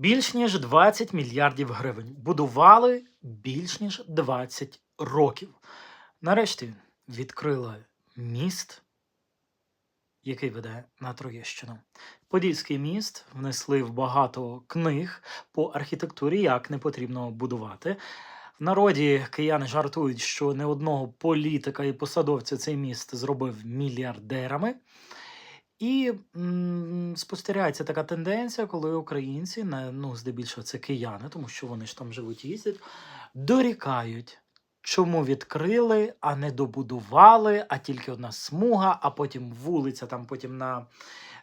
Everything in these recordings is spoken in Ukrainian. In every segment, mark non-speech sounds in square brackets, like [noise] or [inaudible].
Більш ніж 20 мільярдів гривень. Будували більш ніж 20 років. Нарешті відкрили міст, який веде на Троєщину. Подільський міст внесли в багато книг по архітектурі, як не потрібно будувати. В народі кияни жартують, що не одного політика і посадовця цей міст зробив мільярдерами. І м, спостерігається така тенденція, коли українці, ну, здебільшого це кияни, тому що вони ж там живуть і їздять, дорікають, чому відкрили, а не добудували, а тільки одна смуга, а потім вулиця, там потім на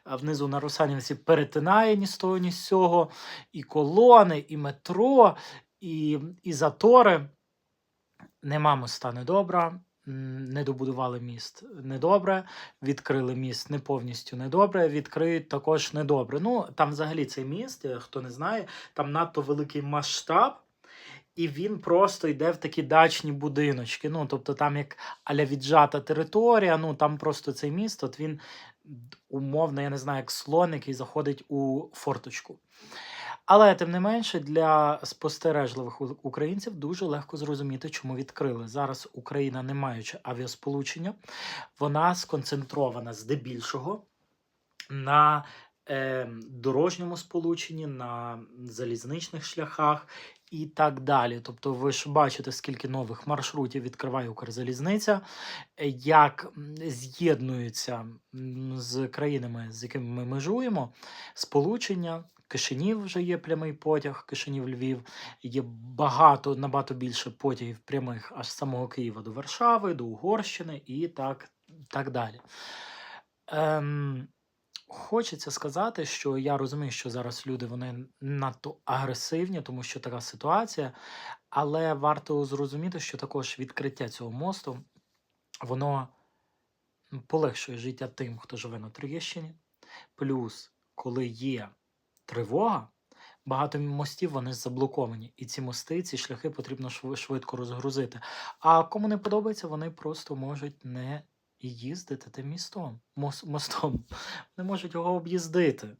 внизу на Русанівці перетинає ні з того, ні з цього, і колони, і метро, і, і затори. Нема моста недобра, не добудували міст недобре, відкрили міст не повністю недобре, відкриють також недобре. Ну, там взагалі цей міст, е, хто не знає, там надто великий масштаб, і він просто йде в такі дачні будиночки. Ну, тобто там як аля віджата територія, ну там просто цей міст, от він умовно, я не знаю, як слон, який заходить у форточку. Але тим не менше для спостережливих українців дуже легко зрозуміти, чому відкрили. Зараз Україна, не маючи авіасполучення, вона сконцентрована здебільшого на е, дорожньому сполученні, на залізничних шляхах і так далі. Тобто, ви ж бачите, скільки нових маршрутів відкриває Укрзалізниця, як з'єднуються з країнами, з якими ми межуємо, сполучення. Кишинів вже є прямий потяг, Кишинів Львів. Є багато, набагато більше потягів прямих аж з самого Києва до Варшави, до Угорщини і так, так далі. Ем, хочеться сказати, що я розумію, що зараз люди вони надто агресивні, тому що така ситуація. Але варто зрозуміти, що також відкриття цього мосту воно полегшує життя тим, хто живе на Троєщині. Плюс, коли є тривога, багато мостів вони заблоковані, і ці мости, ці шляхи потрібно швидко розгрузити. А кому не подобається, вони просто можуть не їздити тим містом, мос- мостом. [laughs] Вони можуть його об'їздити,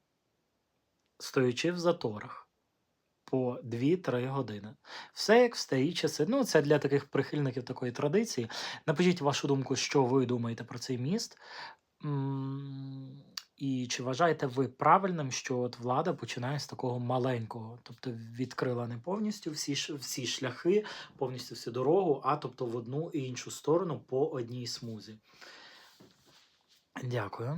стоячи в заторах по 2-3 години. Все як в старі часи. Ну, це для таких прихильників такої традиції. Напишіть вашу думку, що ви думаєте про цей міст. І чи вважаєте ви правильним, що от влада починає з такого маленького, тобто відкрила не повністю всі, всі шляхи, повністю всю дорогу, а тобто в одну і іншу сторону по одній смузі. Дякую.